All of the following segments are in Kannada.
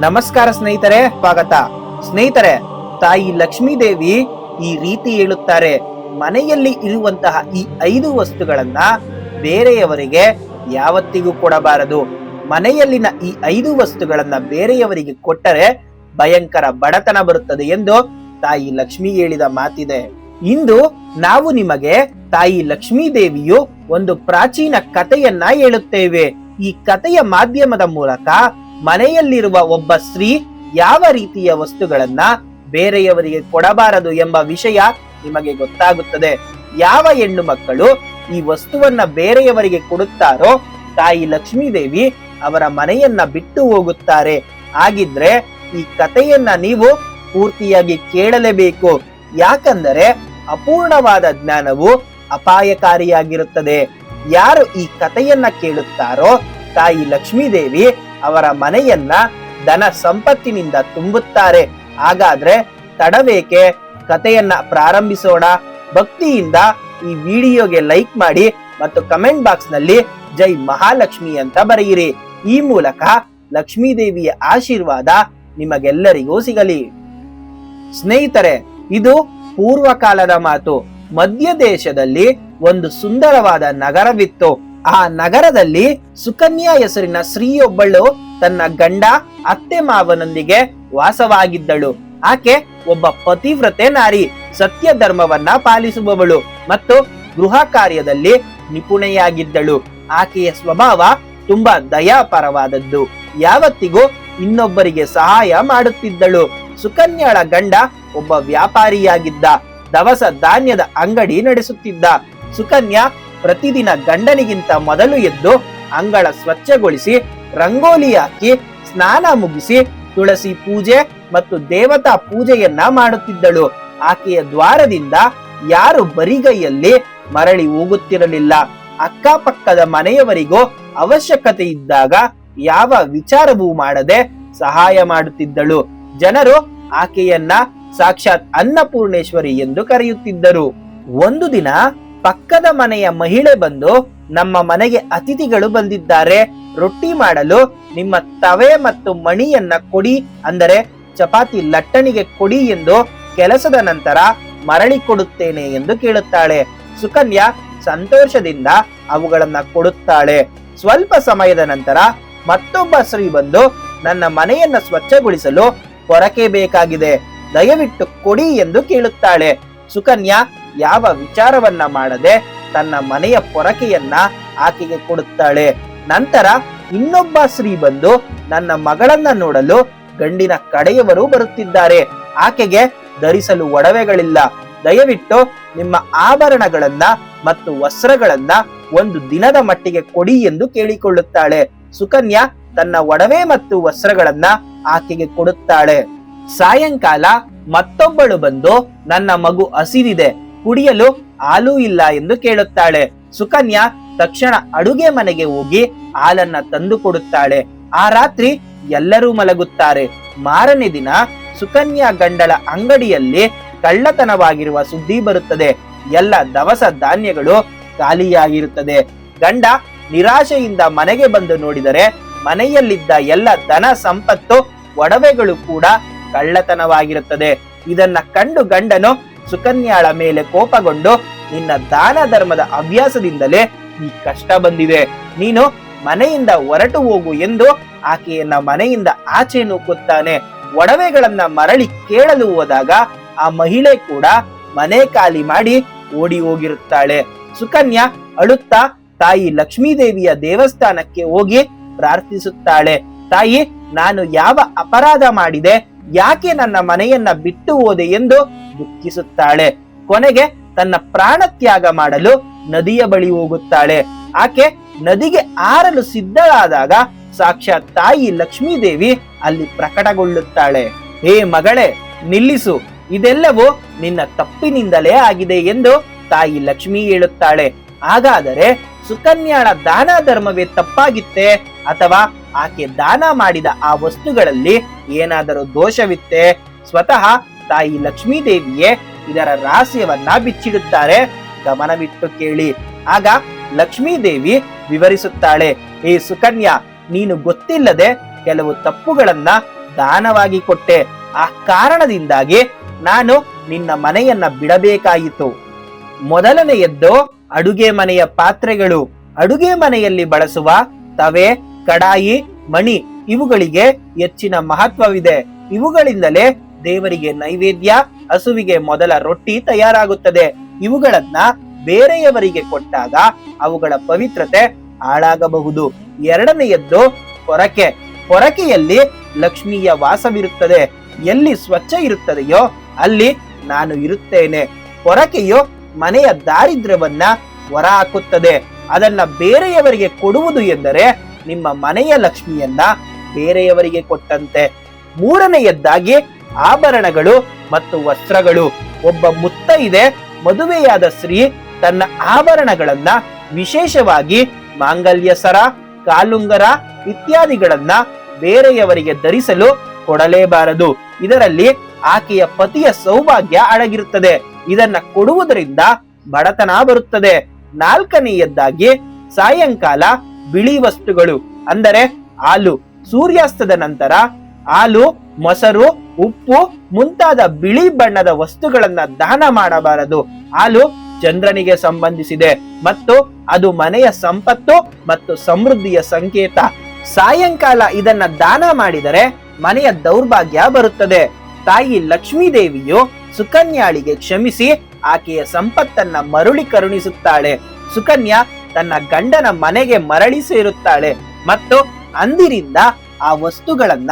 ನಮಸ್ಕಾರ ಸ್ನೇಹಿತರೆ, ಸ್ವಾಗತ. ಸ್ನೇಹಿತರೆ, ತಾಯಿ ಲಕ್ಷ್ಮೀ ದೇವಿ ಈ ರೀತಿ ಹೇಳುತ್ತಾರೆ. ಮನೆಯಲ್ಲಿ ಇರುವಂತಹ ಈ ಐದು ವಸ್ತುಗಳನ್ನ ಬೇರೆಯವರಿಗೆ ಯಾವತ್ತಿಗೂ ಕೊಡಬಾರದು. ಮನೆಯಲ್ಲಿನ ಈ ಐದು ವಸ್ತುಗಳನ್ನ ಬೇರೆಯವರಿಗೆ ಕೊಟ್ಟರೆ ಭಯಂಕರ ಬಡತನ ಬರುತ್ತದೆ ಎಂದು ತಾಯಿ ಲಕ್ಷ್ಮಿ ಹೇಳಿದ ಮಾತಿದೆ. ಇಂದು ನಾವು ನಿಮಗೆ ತಾಯಿ ಲಕ್ಷ್ಮೀ ದೇವಿಯು ಒಂದು ಪ್ರಾಚೀನ ಕಥೆಯನ್ನ ಹೇಳುತ್ತೇವೆ. ಈ ಕಥೆಯ ಮಾಧ್ಯಮದ ಮೂಲಕ ಮನೆಯಲ್ಲಿರುವ ಒಬ್ಬ ಸ್ತ್ರೀ ಯಾವ ರೀತಿಯ ವಸ್ತುಗಳನ್ನ ಬೇರೆಯವರಿಗೆ ಕೊಡಬಾರದು ಎಂಬ ವಿಷಯ ನಿಮಗೆ ಗೊತ್ತಾಗುತ್ತದೆ. ಯಾವ ಹೆಣ್ಣು ಮಕ್ಕಳು ಈ ವಸ್ತುವನ್ನ ಬೇರೆಯವರಿಗೆ ಕೊಡುತ್ತಾರೋ, ತಾಯಿ ಲಕ್ಷ್ಮೀದೇವಿ ಅವರ ಮನೆಯನ್ನ ಬಿಟ್ಟು ಹೋಗುತ್ತಾರೆ. ಆಗಿದ್ರೆ ಈ ಕಥೆಯನ್ನ ನೀವು ಪೂರ್ತಿಯಾಗಿ ಕೇಳಲೇಬೇಕು. ಯಾಕಂದರೆ ಅಪೂರ್ಣವಾದ ಜ್ಞಾನವು ಅಪಾಯಕಾರಿಯಾಗಿರುತ್ತದೆ. ಯಾರು ಈ ಕಥೆಯನ್ನ ಕೇಳುತ್ತಾರೋ, ತಾಯಿ ಲಕ್ಷ್ಮೀ ದೇವಿ ಅವರ ಮನೆಯನ್ನ ಧನ ಸಂಪತ್ತಿನಿಂದ ತುಂಬುತ್ತಾರೆ. ಹಾಗಾದ್ರೆ ತಡಬೇಕೆ? ಕಥೆಯನ್ನ ಪ್ರಾರಂಭಿಸೋಣ. ಭಕ್ತಿಯಿಂದ ಈ ವಿಡಿಯೋಗೆ ಲೈಕ್ ಮಾಡಿ ಮತ್ತು ಕಮೆಂಟ್ ಬಾಕ್ಸ್ನಲ್ಲಿ ಜೈ ಮಹಾಲಕ್ಷ್ಮಿ ಅಂತ ಬರೆಯಿರಿ. ಈ ಮೂಲಕ ಲಕ್ಷ್ಮೀ ದೇವಿಯ ಆಶೀರ್ವಾದ ನಿಮಗೆಲ್ಲರಿಗೂ ಸಿಗಲಿ. ಸ್ನೇಹಿತರೆ, ಇದು ಪೂರ್ವಕಾಲದ ಮಾತು. ಮಧ್ಯ ದೇಶದಲ್ಲಿ ಒಂದು ಸುಂದರವಾದ ನಗರವಿತ್ತು. ಆ ನಗರದಲ್ಲಿ ಸುಕನ್ಯಾ ಹೆಸರಿನ ಸ್ತ್ರೀಯೊಬ್ಬಳು ತನ್ನ ಗಂಡ ಅತ್ತೆ ಮಾವನೊಂದಿಗೆ ವಾಸವಾಗಿದ್ದಳು. ಆಕೆ ಒಬ್ಬ ಪತಿವ್ರತೆ ನಾರಿ ಸತ್ಯ ಧರ್ಮವನ್ನ ಪಾಲಿಸುವವಳು ಮತ್ತು ಗೃಹ ಕಾರ್ಯದಲ್ಲಿ ನಿಪುಣೆಯಾಗಿದ್ದಳು. ಆಕೆಯ ಸ್ವಭಾವ ತುಂಬಾ ದಯಾಪರವಾದದ್ದು. ಯಾವತ್ತಿಗೂ ಇನ್ನೊಬ್ಬರಿಗೆ ಸಹಾಯ ಮಾಡುತ್ತಿದ್ದಳು. ಸುಕನ್ಯಾಳ ಗಂಡ ಒಬ್ಬ ವ್ಯಾಪಾರಿಯಾಗಿದ್ದ, ದವಸ ಧಾನ್ಯದ ಅಂಗಡಿ ನಡೆಸುತ್ತಿದ್ದ. ಸುಕನ್ಯಾ ಪ್ರತಿದಿನ ಗಂಡನಿಗಿಂತ ಮೊದಲು ಎದ್ದು ಅಂಗಳ ಸ್ವಚ್ಛಗೊಳಿಸಿ, ರಂಗೋಲಿ ಹಾಕಿ, ಸ್ನಾನ ಮುಗಿಸಿ, ತುಳಸಿ ಪೂಜೆ ಮತ್ತು ದೇವತಾ ಪೂಜೆಯನ್ನ ಮಾಡುತ್ತಿದ್ದಳು. ಆಕೆಯ ದ್ವಾರದಿಂದ ಯಾರು ಬರಿಗೈಯಲ್ಲಿ ಮರಳಿ ಹೋಗುತ್ತಿರಲಿಲ್ಲ. ಅಕ್ಕಪಕ್ಕದ ಮನೆಯವರಿಗೂ ಅವಶ್ಯಕತೆ ಇದ್ದಾಗ ಯಾವ ವಿಚಾರವೂ ಮಾಡದೆ ಸಹಾಯ ಮಾಡುತ್ತಿದ್ದಳು. ಜನರು ಆಕೆಯನ್ನ ಸಾಕ್ಷಾತ್ ಅನ್ನಪೂರ್ಣೇಶ್ವರಿ ಎಂದು ಕರೆಯುತ್ತಿದ್ದರು. ಒಂದು ದಿನ ಪಕ್ಕದ ಮನೆಯ ಮಹಿಳೆ ಬಂದು ನಮ್ಮ ಮನೆಗೆ ಅತಿಥಿಗಳು ಬಂದಿದ್ದಾರೆ. ರೊಟ್ಟಿ ಮಾಡಲು ನಿಮ್ಮ ತವೆ ಮತ್ತು ಮಣಿಯನ್ನ ಕೊಡಿ, ಅಂದರೆ ಚಪಾತಿ ಲಟ್ಟಣಿಗೆ ಕೊಡಿ ಎಂದು ಕೆಲಸದ ನಂತರ ಮರಳಿ ಕೊಡುತ್ತೇನೆ ಎಂದು ಕೇಳುತ್ತಾಳೆ. ಸುಕನ್ಯಾ ಸಂತೋಷದಿಂದ ಅವುಗಳನ್ನ ಕೊಡುತ್ತಾಳೆ. ಸ್ವಲ್ಪ ಸಮಯದ ನಂತರ ಮತ್ತೊಬ್ಬ ಸ್ತ್ರೀ ಬಂದು ನನ್ನ ಮನೆಯನ್ನ ಸ್ವಚ್ಛಗೊಳಿಸಲು ಹೊರಕೆ ಬೇಕಾಗಿದೆ. ದಯವಿಟ್ಟು ಕೊಡಿ ಎಂದು ಕೇಳುತ್ತಾಳೆ. ಸುಕನ್ಯಾ ಯಾವ ವಿಚಾರವನ್ನ ಮಾಡದೆ ತನ್ನ ಮನೆಯ ಪೊರಕೆಯನ್ನ ಆಕೆಗೆ ಕೊಡುತ್ತಾಳೆ. ನಂತರ ಇನ್ನೊಬ್ಬ ಸ್ತ್ರೀ ಬಂದು ನನ್ನ ಮಗಳನ್ನ ನೋಡಲು ಗಂಡಿನ ಕಡೆಯವರು ಬರುತ್ತಿದ್ದಾರೆ. ಆಕೆಗೆ ಧರಿಸಲು ಒಡವೆಗಳಿಲ್ಲ. ದಯವಿಟ್ಟು ನಿಮ್ಮ ಆಭರಣಗಳನ್ನ ಮತ್ತು ವಸ್ತ್ರಗಳನ್ನ ಒಂದು ದಿನದ ಮಟ್ಟಿಗೆ ಕೊಡಿ ಎಂದು ಕೇಳಿಕೊಳ್ಳುತ್ತಾಳೆ. ಸುಕನ್ಯಾ ತನ್ನ ಒಡವೆ ಮತ್ತು ವಸ್ತ್ರಗಳನ್ನ ಆಕೆಗೆ ಕೊಡುತ್ತಾಳೆ. ಸಾಯಂಕಾಲ ಮತ್ತೊಬ್ಬಳು ಬಂದು ನನ್ನ ಮಗು ಹಸಿದಿದೆ. ಕುಡಿಯಲು ಹಾಲು ಇಲ್ಲ ಎಂದು ಕೇಳುತ್ತಾಳೆ. ಸುಕನ್ಯಾ ತಕ್ಷಣ ಅಡುಗೆ ಮನೆಗೆ ಹೋಗಿ ಹಾಲನ್ನ ತಂದು ಕೊಡುತ್ತಾಳೆ. ಆ ರಾತ್ರಿ ಎಲ್ಲರೂ ಮಲಗುತ್ತಾರೆ. ಮಾರನೇ ದಿನ ಸುಕನ್ಯಾ ಗಂಡಳ ಅಂಗಡಿಯಲ್ಲಿ ಕಳ್ಳತನವಾಗಿರುವ ಸುದ್ದಿ ಬರುತ್ತದೆ. ಎಲ್ಲ ದವಸ ಧಾನ್ಯಗಳು ಖಾಲಿಯಾಗಿರುತ್ತದೆ. ಗಂಡ ನಿರಾಶೆಯಿಂದ ಮನೆಗೆ ಬಂದು ನೋಡಿದರೆ ಮನೆಯಲ್ಲಿದ್ದ ಎಲ್ಲ ಧನ ಸಂಪತ್ತು ಒಡವೆಗಳು ಕೂಡ ಕಳ್ಳತನವಾಗಿರುತ್ತದೆ. ಇದನ್ನ ಕಂಡು ಗಂಡನು ಸುಕನ್ಯಾಳ ಮೇಲೆ ಕೋಪಗೊಂಡು ನಿನ್ನ ದಾನ ಧರ್ಮದ ಅಭ್ಯಾಸದಿಂದಲೇ ಈ ಕಷ್ಟ ಬಂದಿದೆ. ನೀನು ಮನೆಯಿಂದ ಹೊರಟು ಹೋಗು ಎಂದು ಆಕೆಯನ್ನ ಮನೆಯಿಂದ ಆಚೆ ನೂಕುತ್ತಾನೆ ಒಡವೆಗಳನ್ನ ಮರಳಿ ಕೇಳಲು ಹೋದಾಗ ಆ ಮಹಿಳೆ ಕೂಡ ಮನೆ ಖಾಲಿ ಮಾಡಿ ಓಡಿ ಹೋಗಿರುತ್ತಾಳೆ. ಸುಕನ್ಯಾ ಅಳುತ್ತಾ ತಾಯಿ ಲಕ್ಷ್ಮೀದೇವಿಯ ದೇವಸ್ಥಾನಕ್ಕೆ ಹೋಗಿ ಪ್ರಾರ್ಥಿಸುತ್ತಾಳೆ. ತಾಯಿ, ನಾನು ಯಾವ ಅಪರಾಧ ಮಾಡಿದೆ? ಯಾಕೆ ನನ್ನ ಮನೆಯನ್ನ ಬಿಟ್ಟು ಹೋದೆ ಎಂದು ದುಃಖಿಸುತ್ತಾಳೆ. ಕೊನೆಗೆ ತನ್ನ ಪ್ರಾಣ ತ್ಯಾಗ ಮಾಡಲು ನದಿಯ ಬಳಿ ಹೋಗುತ್ತಾಳೆ. ಆಕೆ ನದಿಗೆ ಆರಲು ಸಿದ್ಧಳಾದಾಗ ಸಾಕ್ಷಾತ್ ತಾಯಿ ಲಕ್ಷ್ಮೀದೇವಿ ಅಲ್ಲಿ ಪ್ರಕಟಗೊಳ್ಳುತ್ತಾಳೆ. ಹೇ ಮಗಳೇ, ನಿಲ್ಲಿಸು. ಇದೆಲ್ಲವೂ ನಿನ್ನ ತಪ್ಪಿನಿಂದಲೇ ಆಗಿದೆ ಎಂದು ತಾಯಿ ಲಕ್ಷ್ಮಿ ಹೇಳುತ್ತಾಳೆ. ಹಾಗಾದರೆ ಸುಕನ್ಯಾಳ ದಾನ ಧರ್ಮವೇ ತಪ್ಪಾಗಿತ್ತೆ ಅಥವಾ ಆಕೆ ದಾನ ಮಾಡಿದ ಆ ವಸ್ತುಗಳಲ್ಲಿ ಏನಾದರೂ ದೋಷವಿತ್ತೆ? ಸ್ವತಃ ತಾಯಿ ಲಕ್ಷ್ಮೀ ದೇವಿಯೇ ಇದರ ರಹಸ್ಯವನ್ನ ಬಿಚ್ಚಿಡುತ್ತಾರೆ. ಗಮನವಿಟ್ಟು ಕೇಳಿ. ಆಗ ಲಕ್ಷ್ಮೀ ದೇವಿ ವಿವರಿಸುತ್ತಾಳೆ ಏ ಸುಕನ್ಯಾ, ನೀನು ಗೊತ್ತಿಲ್ಲದೆ ಕೆಲವು ತಪ್ಪುಗಳನ್ನ ದಾನವಾಗಿ ಕೊಟ್ಟೆ. ಆ ಕಾರಣದಿಂದಾಗಿ ನಾನು ನಿನ್ನ ಮನೆಯನ್ನ ಬಿಡಬೇಕಾಯಿತು. ಮೊದಲನೆಯದ್ದು ಅಡುಗೆ ಮನೆಯ ಪಾತ್ರೆಗಳು. ಅಡುಗೆ ಮನೆಯಲ್ಲಿ ಬಳಸುವ ತವೆ ಕಡಾಯಿ, ಮಣಿ ಇವುಗಳಿಗೆ ಹೆಚ್ಚಿನ ಮಹತ್ವವಿದೆ. ಇವುಗಳಿಂದಲೇ ದೇವರಿಗೆ ನೈವೇದ್ಯ, ಹಸುವಿಗೆ ಮೊದಲ ರೊಟ್ಟಿ ತಯಾರಾಗುತ್ತದೆ. ಇವುಗಳನ್ನ ಬೇರೆಯವರಿಗೆ ಕೊಟ್ಟಾಗ ಅವುಗಳ ಪವಿತ್ರತೆ ಹಾಳಾಗಬಹುದು. ಎರಡನೆಯದ್ದು ಹೊರಕೆ ಹೊರಕೆಯಲ್ಲಿ ಲಕ್ಷ್ಮಿಯ ವಾಸವಿರುತ್ತದೆ. ಎಲ್ಲಿ ಸ್ವಚ್ಛ ಇರುತ್ತದೆಯೋ ಅಲ್ಲಿ ನಾನು ಇರುತ್ತೇನೆ. ಹೊರಕೆಯು ಮನೆಯ ದಾರಿದ್ರ್ಯವನ್ನ ಹೊರ ಹಾಕುತ್ತದೆ ಅದನ್ನ ಬೇರೆಯವರಿಗೆ ಕೊಡುವುದು ಎಂದರೆ ನಿಮ್ಮ ಮನೆಯ ಲಕ್ಷ್ಮಿಯನ್ನ ಬೇರೆಯವರಿಗೆ ಕೊಟ್ಟಂತೆ. ಮೂರನೆಯದ್ದಾಗಿ ಆಭರಣಗಳು ಮತ್ತು ವಸ್ತ್ರಗಳು. ಒಬ್ಬ ಮುತ್ತೈದೆ ಮದುವೆಯಾದ ಸ್ತ್ರೀ ತನ್ನ ಆಭರಣಗಳನ್ನ ವಿಶೇಷವಾಗಿ ಮಾಂಗಲ್ಯ ಸರ, ಕಾಲುಂಗರ ಇತ್ಯಾದಿಗಳನ್ನ ಬೇರೆಯವರಿಗೆ ಧರಿಸಲು ಕೊಡಲೇಬಾರದು. ಇದರಲ್ಲಿ ಆಕೆಯ ಪತಿಯ ಸೌಭಾಗ್ಯ ಅಡಗಿರುತ್ತದೆ. ಇದನ್ನ ಕೊಡುವುದರಿಂದ ಬಡತನ ಬರುತ್ತದೆ. ನಾಲ್ಕನೆಯದ್ದಾಗಿ ಸಾಯಂಕಾಲ ಬಿಳಿ ವಸ್ತುಗಳು, ಅಂದರೆ ಹಾಲು. ಸೂರ್ಯಾಸ್ತದ ನಂತರ ಹಾಲು, ಮೊಸರು, ಉಪ್ಪು ಮುಂತಾದ ಬಿಳಿ ಬಣ್ಣದ ವಸ್ತುಗಳನ್ನ ದಾನ ಮಾಡಬಾರದು. ಹಾಲು ಚಂದ್ರನಿಗೆ ಸಂಬಂಧಿಸಿದೆ ಮತ್ತು ಅದು ಮನೆಯ ಸಂಪತ್ತು ಮತ್ತು ಸಮೃದ್ಧಿಯ ಸಂಕೇತ. ಸಾಯಂಕಾಲ ಇದನ್ನ ದಾನ ಮಾಡಿದರೆ ಮನೆಯ ದೌರ್ಭಾಗ್ಯ ಬರುತ್ತದೆ. ತಾಯಿ ಲಕ್ಷ್ಮೀ ದೇವಿಯು ಸುಕನ್ಯಾಳಿಗೆ ಕ್ಷಮಿಸಿ ಆಕೆಯ ಸಂಪತ್ತನ್ನ ಮರುಳಿ ಕರುಣಿಸುತ್ತಾಳೆ. ಸುಕನ್ಯಾ ತನ್ನ ಗಂಡನ ಮನೆಗೆ ಮರಳಿ ಸೇರುತ್ತಾಳೆ ಮತ್ತು ಅಂದಿನಿಂದ ಆ ವಸ್ತುಗಳನ್ನ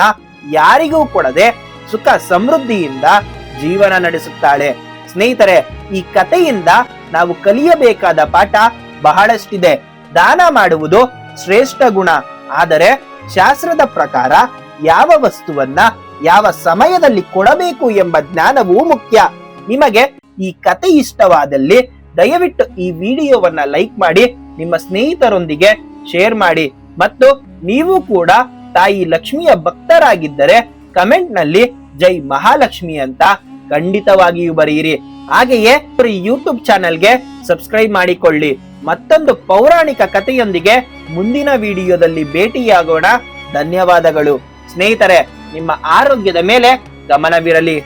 ಯಾರಿಗೂ ಕೊಡದೆ ಸುಖ ಸಮೃದ್ಧಿಯಿಂದ ಜೀವನ ನಡೆಸುತ್ತಾಳೆ. ಸ್ನೇಹಿತರೆ, ಈ ಕಥೆಯಿಂದ ನಾವು ಕಲಿಯಬೇಕಾದ ಪಾಠ ಬಹಳಷ್ಟಿದೆ. ದಾನ ಮಾಡುವುದು ಶ್ರೇಷ್ಠ ಗುಣ. ಆದರೆ ಶಾಸ್ತ್ರದ ಪ್ರಕಾರ ಯಾವ ವಸ್ತುವನ್ನ ಯಾವ ಸಮಯದಲ್ಲಿ ಕೊಡಬೇಕು ಎಂಬ ಜ್ಞಾನವೂ ಮುಖ್ಯ. ನಿಮಗೆ ಈ ಕತೆ ಇಷ್ಟವಾದಲ್ಲಿ ದಯವಿಟ್ಟು ಈ ವಿಡಿಯೋವನ್ನ ಲೈಕ್ ಮಾಡಿ ನಿಮ್ಮ ಸ್ನೇಹಿತರೊಂದಿಗೆ ಶೇರ್ ಮಾಡಿ ಮತ್ತು ನೀವು ಕೂಡ ತಾಯಿ ಲಕ್ಷ್ಮಿಯ ಭಕ್ತರಾಗಿದ್ದರೆ ಕಮೆಂಟ್ನಲ್ಲಿ ಜೈ ಮಹಾಲಕ್ಷ್ಮಿ ಅಂತ ಖಂಡಿತವಾಗಿಯೂ ಬರೆಯಿರಿ. ಹಾಗೆಯೇ ಈ ಯೂಟ್ಯೂಬ್ ಚಾನೆಲ್ಗೆ ಸಬ್ಸ್ಕ್ರೈಬ್ ಮಾಡಿಕೊಳ್ಳಿ. ಮತ್ತೊಂದು ಪೌರಾಣಿಕ ಕಥೆಯೊಂದಿಗೆ ಮುಂದಿನ ವಿಡಿಯೋದಲ್ಲಿ ಭೇಟಿಯಾಗೋಣ. ಧನ್ಯವಾದಗಳು. ಸ್ನೇಹಿತರೆ, ನಿಮ್ಮ ಆರೋಗ್ಯದ ಮೇಲೆ ಗಮನವಿರಲಿ.